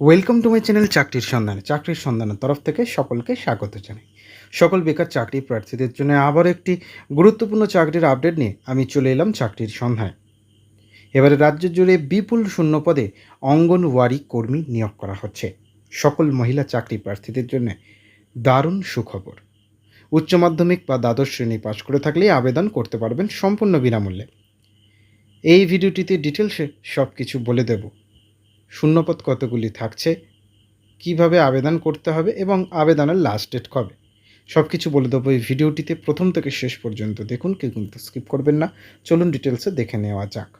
Welcome to my channel চাকরির সন্ধানে চাকরির সন্ধানের তরফ থেকে সকলকে স্বাগত জানাই। সকল বেকার চাকরি প্রার্থীদের জন্য আবার একটি গুরুত্বপূর্ণ চাকরির আপডেট নিয়ে আমি চলে এলাম চাকরির সন্ধানে এবারে রাজ্য জুড়ে বিপুল শূন্য পদে কর্মী নিয়োগ করা হচ্ছে। সকল মহিলা চাকরি প্রার্থীদের জন্য দারুণ সুখবর। উচ্চ মাধ্যমিক বা দ্বাদশ শ্রেণি পাশ করে থাকলেই আবেদন করতে পারবেন সম্পূর্ণ বিনামূল্যে। এই ভিডিওটিতে ডিটেলসে সব কিছু বলে দেব। শূন্যপদ কতগুলি থাকছে? কীভাবে আবেদন করতে হবে এবং আবেদনের লাস্ট ডেট কবে? সব কিছু বলে দেবো এই ভিডিওটিতে। প্রথম থেকে শেষ পর্যন্ত দেখুন, কেউ কিন্তু স্কিপ করবেন না। চলুন ডিটেলসে দেখে নেওয়া যাক।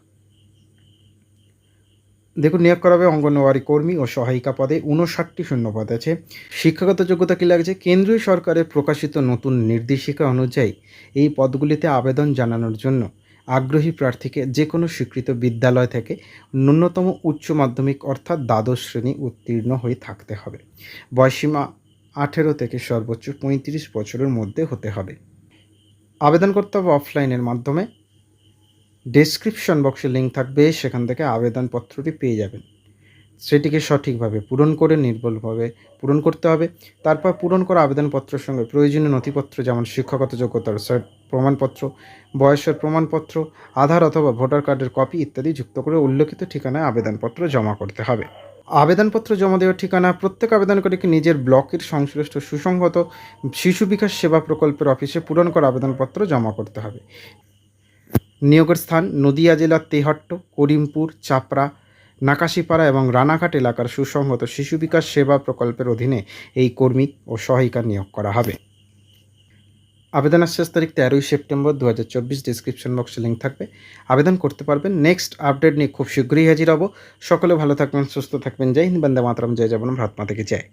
দেখুন, নিয়োগ করা হবে অঙ্গনওয়াড়ি কর্মী ও সহায়িকা পদে। উনষাটটি শূন্যপদ আছে। শিক্ষাগত যোগ্যতা কী লাগছে? কেন্দ্রীয় সরকারের প্রকাশিত নতুন নির্দেশিকা অনুযায়ী এই পদগুলিতে আবেদন জানানোর জন্য আগ্রহী প্রার্থীকে যে কোনো স্বীকৃত বিদ্যালয় থেকে ন্যূনতম উচ্চ মাধ্যমিক অর্থাৎ দ্বাদশ শ্রেণি উত্তীর্ণ হয়ে থাকতে হবে। বয়সীমা আঠেরো থেকে সর্বোচ্চ পঁয়ত্রিশ বছরের মধ্যে হতে হবে। আবেদন করতে হবে অফলাইনের মাধ্যমে ডেসক্রিপশন বক্সে লিঙ্ক থাকবে, সেখান থেকে আবেদনপত্রটি পেয়ে যাবেন। সেটিকে সঠিকভাবে পূরণ করে, নির্ভুলভাবে পূরণ করতে হবে। তারপর পূরণ করা আবেদনপত্রের সঙ্গে প্রয়োজনীয় নথিপত্র যেমন শিক্ষাগত যোগ্যতার সার্ট প্রমাণপত্র, বয়সের প্রমাণপত্র, আধার অথবা ভোটার কার্ডের কপি ইত্যাদি যুক্ত করে উল্লেখিত ঠিকানায় আবেদনপত্র জমা করতে হবে। আবেদনপত্র জমা দেওয়ার ঠিকানা, প্রত্যেক আবেদনকারীকে নিজের ব্লকের সংশ্লিষ্ট সুসংগত শিশু বিকাশ সেবা প্রকল্পের অফিসে পূরণ করা আবেদনপত্র জমা করতে হবে। নিয়োগের স্থান নদিয়া জেলার তেহট্ট, করিমপুর, চাপড়া, নাকাশিপাড়া এবং রানাঘাট এলাকার সুসংহত শিশু বিকাশ সেবা প্রকল্পের অধীনে এই কর্মী ও সহায়িকা নিয়োগ করা হবে। আবেদনের শেষ তারিখ তেরোই সেপ্টেম্বর দু হাজার চব্বিশ ডিসক্রিপশন বক্সে লিঙ্ক থাকবে। আবেদন করতে পারবেন। নেক্সট আপডেট নিয়ে খুব শীঘ্রই হাজির হব। সকলে ভালো থাকবেন, সুস্থ থাকবেন। জয় হিন্দ, বন্দে মাতরম। জয় যাবেন ভ্রাতমা থেকে জয়।